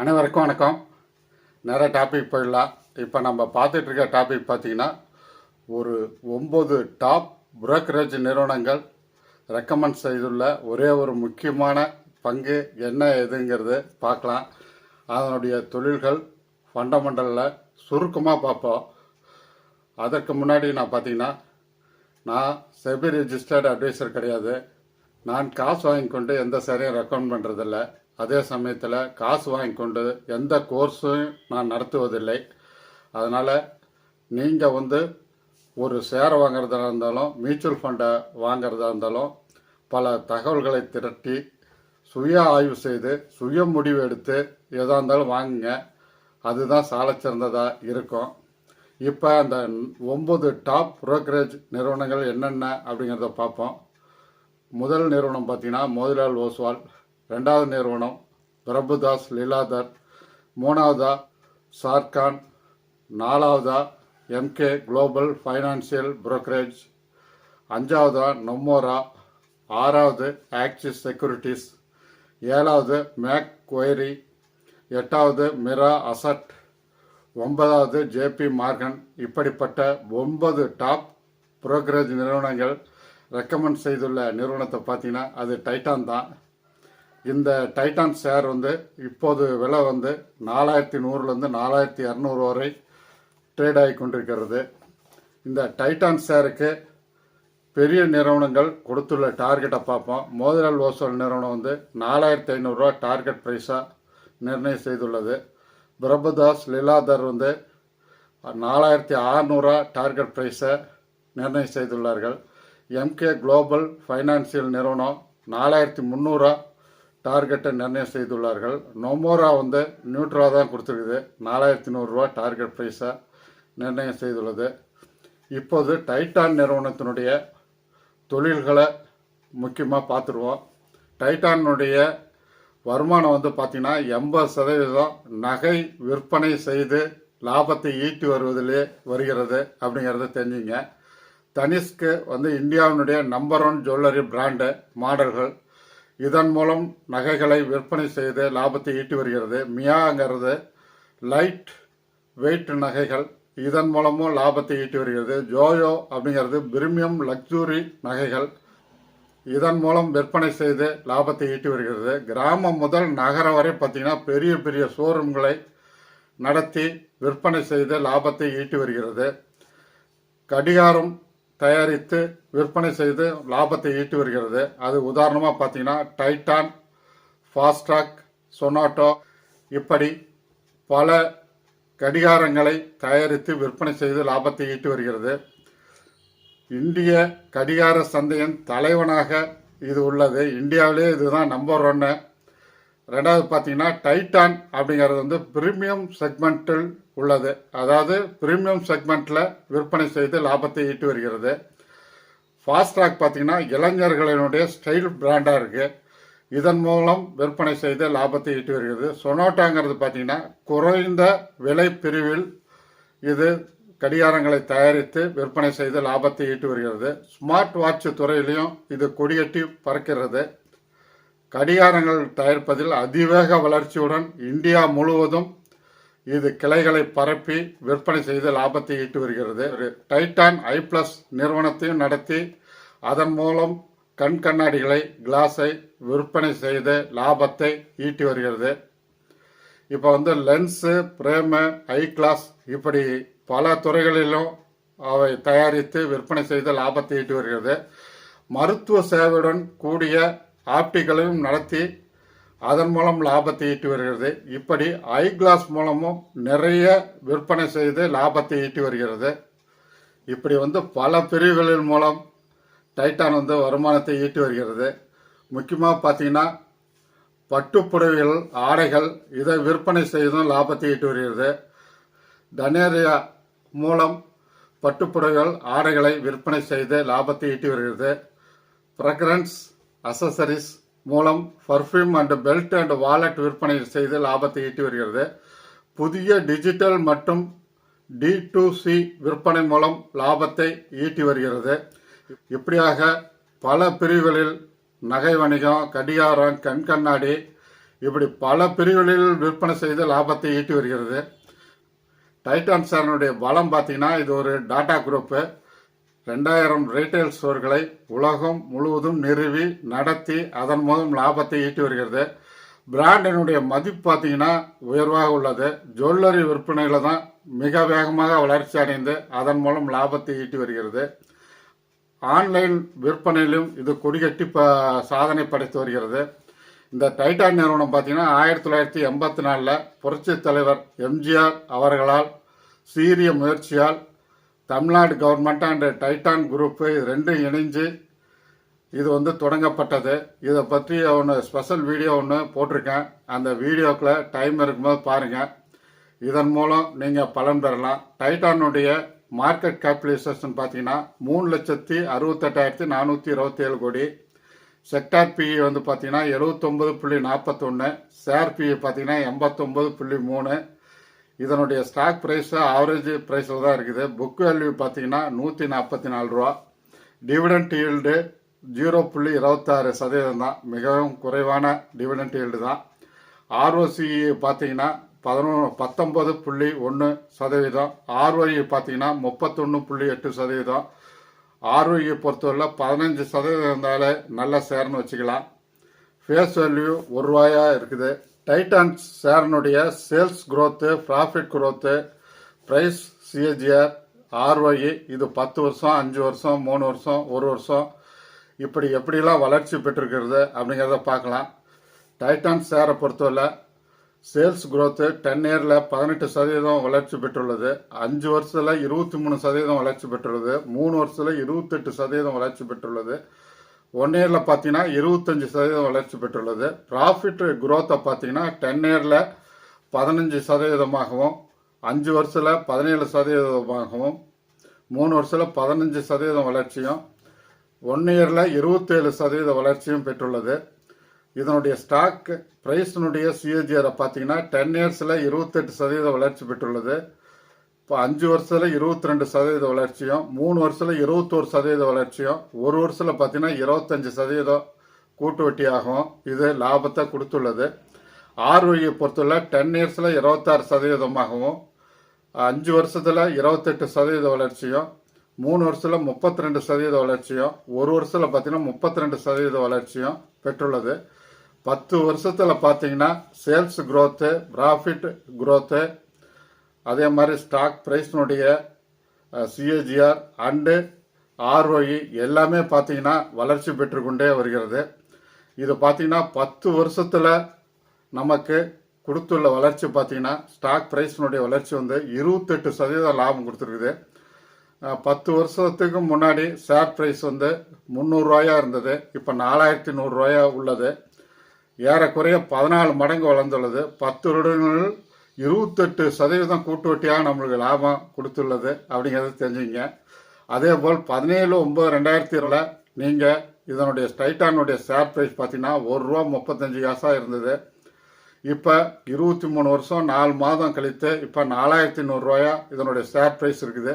அனைவருக்கும் வணக்கம். நிறைய டாபிக் போயிடலாம். இப்போ நம்ம பார்த்துட்டு இருக்க டாபிக் பார்த்தீங்கன்னா ஒரு ஒம்பது டாப் புரோக்கரேஜ் நிறுவனங்கள் ரெக்கமெண்ட் செய்துள்ள ஒரே ஒரு முக்கியமான பங்கு என்ன எதுங்கிறது பார்க்கலாம். அதனுடைய தொழில்கள் ஃபண்டமெண்டலில் சுருக்கமாக பார்ப்போம். அதற்கு முன்னாடி நான் பார்த்தீங்கன்னா நான் செபி ரெஜிஸ்டர்டு அட்வைசர் கிடையாது. நான் காசு வாங்கி கொண்டு எந்த சேரையும் ரெக்கமெண்ட் பண்ணுறதில்ல அதே சமயத்தில் காசு வாங்கி கொண்டு எந்த கோர்ஸும் நான் நடத்துவதில்லை. அதனால் நீங்கள் வந்து ஒரு ஷேர் வாங்குறதா இருந்தாலும் மியூச்சுவல் ஃபண்டை வாங்குறதா இருந்தாலும் பல தகவல்களை திரட்டி சுய ஆய்வு செய்து சுய முடிவு எடுத்து எதாக இருந்தாலும் வாங்குங்க. அதுதான் சாலச்சிறந்ததாக இருக்கும். இப்போ அந்த ஒம்பது டாப் புரோக்கரேஜ் நிறுவனங்கள் என்னென்ன அப்படிங்கிறத பார்ப்போம். முதல் நிறுவனம் பார்த்தீங்கன்னா மோதிலால் ஓஸ்வால். ரெண்டாவது நிறுவனம் பிரபுதாஸ் லீலாதர். மூணாவதா சார்கான் நாலாவதா எம்கே குளோபல் ஃபைனான்சியல் புரோக்கரேஜ். அஞ்சாவதா நொம்மோரா. ஆறாவது ஆக்சிஸ் செக்யூரிட்டிஸ். ஏழாவது மேக் குவைரி. எட்டாவது மிரா அசட். ஒன்பதாவது ஜேபி மார்கன். இப்படிப்பட்ட ஒன்பது டாப் புரோக்கரேஜ் நிறுவனங்கள் ரெக்கமெண்ட் செய்துள்ள நிறுவனத்தை பார்த்தீங்கன்னா அது டைட்டான் தான். இந்த டைட்டான் ஷேர் வந்து இப்போது விலை வந்து நாலாயிரத்தி நூறுலேருந்து நாலாயிரத்தி இரநூறு வரை ட்ரேட் ஆகி கொண்டிருக்கிறது. இந்த டைட்டான் ஷேருக்கு பெரிய நிறுவனங்கள் கொடுத்துள்ள டார்கெட்டை பார்ப்போம். மோதிலால் ஓசோல் நிறுவனம் வந்து நாலாயிரத்தி ஐநூறுரூவா டார்கெட் ப்ரைஸாக நிர்ணயம் செய்துள்ளது. பிரபுதாஸ் லீலாதர் வந்து நாலாயிரத்தி அறநூறுவா டார்கெட் ப்ரைஸை நிர்ணயம் செய்துள்ளார்கள். எம்கே குளோபல் ஃபைனான்சியல் நிறுவனம் நாலாயிரத்தி முந்நூறுரூவா டார்கெட்டை நிர்ணயம் செய்துள்ளார்கள். நொமோரா வந்து நியூட்ரலாக தான் கொடுத்துருக்குது. நாலாயிரத்தி நூறுரூவா டார்கெட் ப்ரைஸை நிர்ணயம் செய்துள்ளது. இப்போது டைட்டான் நிறுவனத்தினுடைய தொழில்களை முக்கியமாக பார்த்துருவோம். டைட்டானுடைய வருமானம் வந்து பார்த்திங்கன்னா எண்பது சதவீதம் நகை விற்பனை செய்து லாபத்தை ஈட்டி வருவதிலே வருகிறது அப்படிங்கிறத தெரிஞ்சுங்க. தனிஷ்க்கு வந்து இந்தியாவினுடைய நம்பர் ஒன் ஜுவல்லரி பிராண்டு மாடல்கள். இதன் மூலம் நகைகளை விற்பனை செய்து லாபத்தை ஈட்டி வருகிறது. மியாங்கிறது லைட் வெயிட் நகைகள். இதன் மூலமும் லாபத்தை ஈட்டி வருகிறது. ஜோயோ அப்படிங்கிறது பிரிமியம் லக்ஸுரி நகைகள். இதன் மூலம் விற்பனை செய்து லாபத்தை ஈட்டி வருகிறது. கிராமம் முதல் நகரம் வரை பார்த்திங்கன்னா பெரிய பெரிய ஷோரூம்களை நடத்தி விற்பனை செய்து லாபத்தை ஈட்டி வருகிறது. கடிகாரம் தயாரித்து விற்பனை செய்து லாபத்தை ஈட்டி வருகிறது. அது உதாரணமாக பார்த்தீங்கன்னா டைட்டான் ஃபாஸ்ட்ராக் சொனாட்டோ இப்படி பல கடிகாரங்களை தயாரித்து விற்பனை செய்து லாபத்தை ஈட்டி வருகிறது. இந்திய கடிகார சந்தையின் தலைவனாக இது உள்ளது. இந்தியாவிலே இதுதான் நம்பர் ஒன்று ரெண்டாவது பார்த்தீங்கன்னா டைட்டான் அப்படிங்கிறது வந்து பிரீமியம் செக்மெண்ட்டில் உள்ளது. அதாவது பிரீமியம் செக்மெண்ட்டில் விற்பனை செய்து லாபத்தை ஈட்டி வருகிறது. ஃபாஸ்ட்ராக் பார்த்தீங்கன்னா இளைஞர்களினுடைய ஸ்டைல் பிராண்டாக இருக்குது இதன் மூலம் விற்பனை செய்து லாபத்தை ஈட்டி வருகிறது. சொனோட்டாங்கிறது பார்த்தீங்கன்னா குறைந்த விலை பிரிவில் இது கடிகாரங்களை தயாரித்து விற்பனை செய்து லாபத்தை ஈட்டி வருகிறது. ஸ்மார்ட் வாட்ச் துறையிலையும் இது கொடியட்டி பறக்கிறது. கடிகாரங்கள் தயாரிப்பதில் அதிவேக வளர்ச்சியுடன் இந்தியா முழுவதும் இது கிளைகளை பரப்பி விற்பனை செய்து லாபத்தை ஈட்டு வருகிறது. டைட்டான் ஐ பிளஸ் நிறுவனத்தையும் நடத்தி அதன் மூலம் கண் கண்ணாடிகளை கிளாஸை விற்பனை செய்து லாபத்தை ஈட்டி வருகிறது. இப்போ வந்து லென்ஸு பிரேமு ஐ கிளாஸ் இப்படி பல துறைகளிலும் அவை தயாரித்து விற்பனை செய்து லாபத்தை ஈட்டி வருகிறது. மருத்துவ சேவையுடன் கூடிய ஆப்டிகளையும் நடத்தி அதன் மூலம் லாபத்தை ஈட்டி வருகிறது. இப்படி ஐ கிளாஸ் மூலமும் நிறைய விற்பனை செய்து லாபத்தை ஈட்டி வருகிறது. இப்படி வந்து பல பிரிவுகளின் மூலம் டைட்டான் வந்து வருமானத்தை ஈட்டி வருகிறது. முக்கியமாக பார்த்தீங்கன்னா பட்டுப்புடவைகள் ஆடைகள் இதை விற்பனை செய்தும் லாபத்தை ஈட்டி வருகிறது. தனேரியா மூலம் பட்டுப்புடவைகள் ஆடைகளை விற்பனை செய்து லாபத்தை ஈட்டி வருகிறது. ஃப்ரக்ரன்ஸ் அசசரிஸ் மூலம் perfume and belt and wallet விற்பனை செய்து லாபத்தை ஈட்டி வருகிறது. புதிய டிஜிட்டல் மற்றும் டி டு சி விற்பனை மூலம் லாபத்தை ஈட்டி வருகிறது. இப்படியாக பல பிரிவுகளில் நகை வணிகம் கடிகாரம் கண் கண்ணாடி இப்படி பல பிரிவுகளில் விற்பனை செய்து லாபத்தை ஈட்டி வருகிறது. டைட்டான் சேரனுடைய பலம் பார்த்தீங்கன்னா இது ஒரு டாடா குரூப்பு ரெண்டாயிரம் ரீட்டைல் ஸ்டோர்களை உலகம் முழுவதும் நிறுவி நடத்தி அதன் மூலம் லாபத்தை ஈட்டி வருகிறது. பிராண்டினுடைய மதிப்பு பார்த்தீங்கன்னா உயர்வாக உள்ளது. ஜுவல்லரி விற்பனையில் தான் மிக வேகமாக வளர்ச்சி அடைந்து அதன் மூலம் லாபத்தை ஈட்டி வருகிறது. ஆன்லைன் விற்பனையிலும் இது கொடிகட்டி ப சாதனை படைத்து வருகிறது. இந்த டைட்டான் நிறுவனம் பார்த்தீங்கன்னா ஆயிரத்தி தொள்ளாயிரத்தி எண்பத்தி நாலில் புரட்சி தலைவர் எம்ஜிஆர் அவர்களால் சீரிய முயற்சியால் Tamil Nadu government and Titan group இது ரெண்டும் இணைஞ்சு இது வந்து தொடங்கப்பட்டது. இதை பற்றி ஒன்று ஸ்பெஷல் வீடியோ ஒன்று போட்டிருக்கேன். அந்த வீடியோக்குள்ள டைம் இருக்கும்போது பாருங்கள் இதன் மூலம் நீங்கள் பலன் பெறலாம். டைட்டானுடைய மார்க்கெட் கேபிடலைசேஷன் பார்த்தீங்கன்னா மூணு லட்சத்தி அறுபத்தெட்டாயிரத்தி நானூற்றி இருபத்தேழு கோடி. செக்டார் பிஇ வந்து பார்த்தீங்கன்னா எழுபத்தொம்பது புள்ளி நாற்பத்தொன்று ஷேர் பிஇ பார்த்தீங்கன்னா எண்பத்தொம்பது புள்ளி மூணு. இதனுடைய ஸ்டாக் ப்ரைஸு ஆவரேஜ் ப்ரைஸில் தான் இருக்குது. புக் வேல்யூ பார்த்தீங்கன்னா நூற்றி நாற்பத்தி நாலு ரூபா. டிவிடெண்ட் ஈல்டு ஜீரோ புள்ளி இருபத்தாறு சதவீதம் தான். மிகவும் குறைவான டிவிடெண்ட் ஈல்டு தான். ஆர்ஓசி பார்த்தீங்கன்னா பதினொன்று பத்தொம்பது புள்ளி ஒன்று சதவீதம். ஆர்ஒஇ பார்த்தீங்கன்னா முப்பத்தொன்று புள்ளி எட்டு சதவீதம். ஆர்ஒஇ பொறுத்தவரை பதினஞ்சு சதவீதம் இருந்தாலே நல்ல சேர்னு வச்சுக்கலாம். ஃபேஸ் வேல்யூ ஒரு ரூபாயாக இருக்குது. Titan ஷேர்னுடைய sales growth profit growth price CAGR ROE இது பத்து வருஷம் அஞ்சு வருஷம் மூணு வருஷம் ஒரு வருஷம். இப்படி எப்படிலாம் வளர்ச்சி பெற்றிருக்கிறது அப்படிங்கிறத பார்க்கலாம். டைட்டான் ஷேரை பொறுத்தவரை சேல்ஸ் குரோத்து டென் இயரில் பதினெட்டு சதவீதம் வளர்ச்சி பெற்றுள்ளது. அஞ்சு வருஷத்தில் இருபத்தி மூணு சதவீதம் வளர்ச்சி பெற்றுள்ளது. மூணு வருஷத்தில் இருபத்தெட்டு சதவீதம் வளர்ச்சி பெற்றுள்ளது. ஒன் இயரில் பார்த்தீங்கன்னா இருபத்தஞ்சி சதவீதம் வளர்ச்சி பெற்றுள்ளது. ப்ராஃபிட் குரோத்தை பார்த்தீங்கன்னா டென் இயரில் பதினஞ்சு சதவீதமாகவும் அஞ்சு வருஷத்தில் பதினேழு சதவீதமாகவும் மூணு வருஷத்தில் பதினஞ்சு சதவீதம் வளர்ச்சியும் ஒன் இயரில் இருபத்தேழு சதவீத வளர்ச்சியும் பெற்றுள்ளது. இதனுடைய ஸ்டாக் ப்ரைஸினுடைய சிஏஜிஆரை பார்த்தீங்கன்னா டென் இயர்ஸில் இருபத்தெட்டு சதவீத வளர்ச்சி பெற்றுள்ளது. இப்போ அஞ்சு வருஷத்தில் இருபத்தி ரெண்டு சதவீத வளர்ச்சியும் மூணு வருஷத்தில் இருபத்தோரு சதவீத வளர்ச்சியும் ஒரு வருஷத்தில் பார்த்தீங்கன்னா இருபத்தஞ்சு சதவீதம் கூட்டு வட்டியாகவும் இது லாபத்தை கொடுத்துள்ளது. ஆர்ஒயை பொறுத்துள்ள டென் இயர்ஸில் இருபத்தாறு சதவீதமாகவும் அஞ்சு வருஷத்தில் இருபத்தெட்டு சதவீத வளர்ச்சியும் மூணு வருஷத்தில் முப்பத்தி ரெண்டு சதவீத வளர்ச்சியும் ஒரு வருஷத்தில் பார்த்தீங்கன்னா முப்பத்தி ரெண்டு சதவீத வளர்ச்சியும் பெற்றுள்ளது. பத்து வருஷத்தில் பார்த்தீங்கன்னா சேல்ஸ் க்ரோத்து ப்ராஃபிட் க்ரோத்து அதே மாதிரி ஸ்டாக் ப்ரைஸ்னுடைய சிஏஜிஆர் அண்டு ஆர்ஓஇ எல்லாமே பார்த்தீங்கன்னா வளர்ச்சி பெற்றுக்கொண்டே வருகிறது. இது பார்த்தீங்கன்னா பத்து வருஷத்தில் நமக்கு கொடுத்துள்ள வளர்ச்சி பார்த்தீங்கன்னா ஸ்டாக் ப்ரைஸ்னுடைய வளர்ச்சி வந்து இருபத்தெட்டு சதவீதம் லாபம் கொடுத்துருக்குது. பத்து வருஷத்துக்கு முன்னாடி ஷேர் ப்ரைஸ் வந்து முந்நூறுரூவாயா இருந்தது. இப்போ நாலாயிரத்தி நூறுரூவாயா உள்ளது. ஏறக்குறைய பதினாலு மடங்கு வளர்ந்துள்ளது. பத்து வருடங்களில் இருபத்தெட்டு சதவீதம் கூட்டு வட்டியாக நம்மளுக்கு லாபம் கொடுத்துள்ளது அப்படிங்கிறத தெரிஞ்சுங்க. அதே போல் பதினேழு ஒம்பது ரெண்டாயிரத்தி இருபதில் நீங்கள் இதனுடைய ஸ்டைட்டானுடைய ஷேர் ப்ரைஸ் பார்த்தீங்கன்னா ஒரு ரூபா முப்பத்தஞ்சு காசாக இருந்தது. இப்போ இருபத்தி மூணு வருஷம் நாலு மாதம் கழித்து இப்போ நாலாயிரத்தி நூறுரூவாயா இதனுடைய ஷேர் ப்ரைஸ் இருக்குது.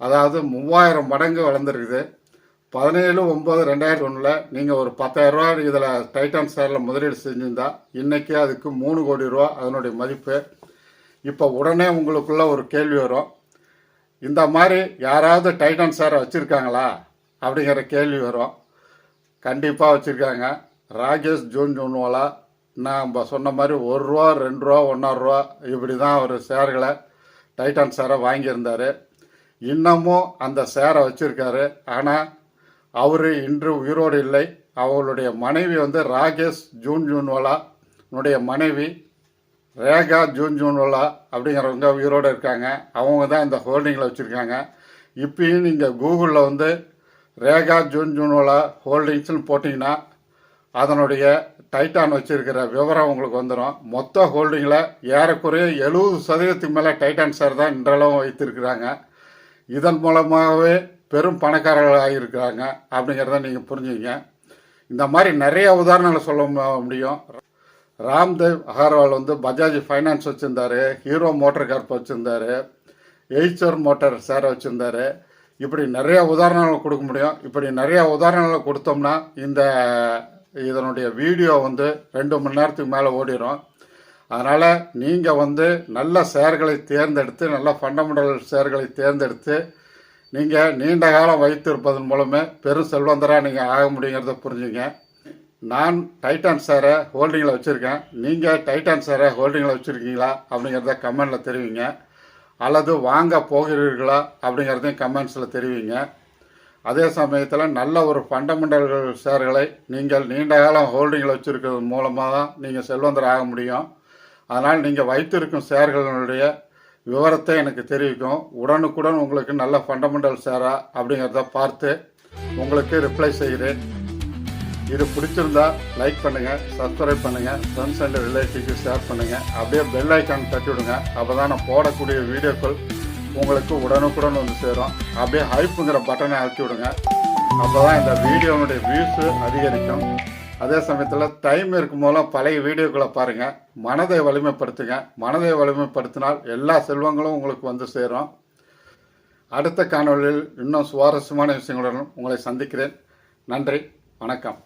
அதாவது மூவாயிரம் மடங்கு வளர்ந்துருக்குது. பதினேழு ஒம்பது ரெண்டாயிரத்தி ஒன்றில் நீங்கள் ஒரு பத்தாயிரரூவா இதில் டைட்டான் ஷேரில் முதலீடு செஞ்சுருந்தா இன்றைக்கி அதுக்கு மூணு கோடி ரூபா அதனுடைய மதிப்பு. இப்போ உடனே உங்களுக்குள்ள ஒரு கேள்வி வரும். இந்த மாதிரி யாராவது டைட்டான் ஷேரை வச்சுருக்காங்களா? அப்படிங்கிற கேள்வி வரும். கண்டிப்பாக வச்சுருக்காங்க. ராகேஷ் ஜூன் ஜூன்வாலா நான் சொன்ன மாதிரி ஒரு ரூபா ரெண்டு ரூபா ஒன்றரை ரூபா இப்படி தான் அவர் ஷேர்களை டைட்டான் ஷேரை வாங்கியிருந்தார். இன்னமும் அந்த ஷேரை வச்சுருக்காரு. ஆனால் அவர் இன்று உயிரோடு இல்லை. அவங்களுடைய மனைவி வந்து ராகேஷ் ஜூன் ஜூன்வாலா உன்னுடைய மனைவி ரேகா ஜூன் ஜூன்வாலா அப்படிங்கிறவங்க உயிரோடு இருக்காங்க. அவங்க தான் இந்த ஹோல்டிங்கில் வச்சுருக்காங்க. இப்பயும் நீங்கள் கூகுளில் வந்து ரேகா ஜூன் ஜூன்வாலா ஹோல்டிங்ஸ்னு போட்டிங்கன்னா அதனுடைய டைட்டான் வச்சுருக்கிற விவரம் உங்களுக்கு வந்துடும் மொத்த ஹோல்டிங்கில் ஏறக்குறைய எழுபது சதவீதத்துக்கு மேலே டைட்டான் சார் தான் இன்றளவும் வைத்திருக்கிறாங்க. இதன் மூலமாகவே பெரும் பணக்காரர்கள் இருக்கிறாங்க அப்படிங்கிறத நீங்கள் புரிஞ்சுங்க இந்த மாதிரி நிறைய உதாரணங்களை சொல்ல முடியும். ராம்தேவ் அகர்வால் வந்து பஜாஜ் ஃபைனான்ஸ் வச்சுருந்தாரு ஹீரோ மோட்டர் கார்ப் வச்சுருந்தாரு எய்ச்சர் மோட்டார் சேரை வச்சுருந்தாரு. இப்படி நிறைய உதாரணங்கள் கொடுக்க முடியும். இப்படி நிறைய உதாரணங்களை கொடுத்தோம்னா இந்த இதனுடைய வீடியோ வந்து ரெண்டு மணி நேரத்துக்கு மேலே ஓடிடும் அதனால் நீங்கள் வந்து நல்ல ஷேர்களை தேர்ந்தெடுத்து நல்ல ஃபண்டமெண்டல் ஷேர்களை தேர்ந்தெடுத்து நீங்கள் நீண்ட காலம் வைத்திருப்பதன் மூலமே பெரும் செல்வந்தராக நீங்கள் ஆக முடியுங்கிறத புரிஞ்சுங்க. நான் டைட்டான் ஷேரை ஹோல்டிங்கில் வச்சுருக்கேன். நீங்கள் டைட்டான் சாரை ஹோல்டிங்கில் வச்சுருக்கீங்களா அப்படிங்கிறத கமெண்டில் தெரிவிங்க. அல்லது வாங்க போகிறீர்களா அப்படிங்கிறதையும் கமெண்ட்ஸில் தெரிவிங்க. அதே சமயத்தில் நல்ல ஒரு ஃபண்டமெண்டல் ஷேர்களை நீங்கள் நீண்ட காலம் ஹோல்டிங்கில் வச்சுருக்கிறது மூலமாக தான் நீங்கள் செல்வந்தர் ஆக முடியும். அதனால் நீங்கள் வைத்திருக்கும் ஷேர்களினுடைய விவரத்தை எனக்கு தெரிவிக்கும். உடனுக்குடன் உங்களுக்கு நல்ல ஃபண்டமெண்டல் ஷேரா அப்படிங்கிறத பார்த்து உங்களுக்கு ரிப்ளை செய்கிறேன். இது பிடிச்சிருந்தா லைக் பண்ணுங்கள் சப்ஸ்கிரைப் பண்ணுங்கள் ஃப்ரெண்ட்ஸ் அண்ட் ரிலேட்டிவ்க்கு ஷேர் பண்ணுங்கள் அப்படியே பெல் ஐக்கான் தட்டி விடுங்க. அப்போ தான் நான் போடக்கூடிய வீடியோக்கள் உங்களுக்கு உடனுக்குடன் வந்து சேரும். அப்படியே ஹைப்புங்கிற பட்டனை அழுத்தி விடுங்க. அப்போ தான் இந்த வீடியோனுடைய வியூஸு அதிகரிக்கும். அதே சமயத்தில் டைம் இருக்கும் போதெல்லாம் பழைய வீடியோக்களை பாருங்கள் மனதை வலிமைப்படுத்துங்க. மனதை வலிமைப்படுத்தினால் எல்லா செல்வங்களும் உங்களுக்கு வந்து சேரும். அடுத்த காணொளியில் இன்னும் சுவாரஸ்யமான விஷயங்களுடன் உங்களை சந்திக்கிறேன். நன்றி. வணக்கம்.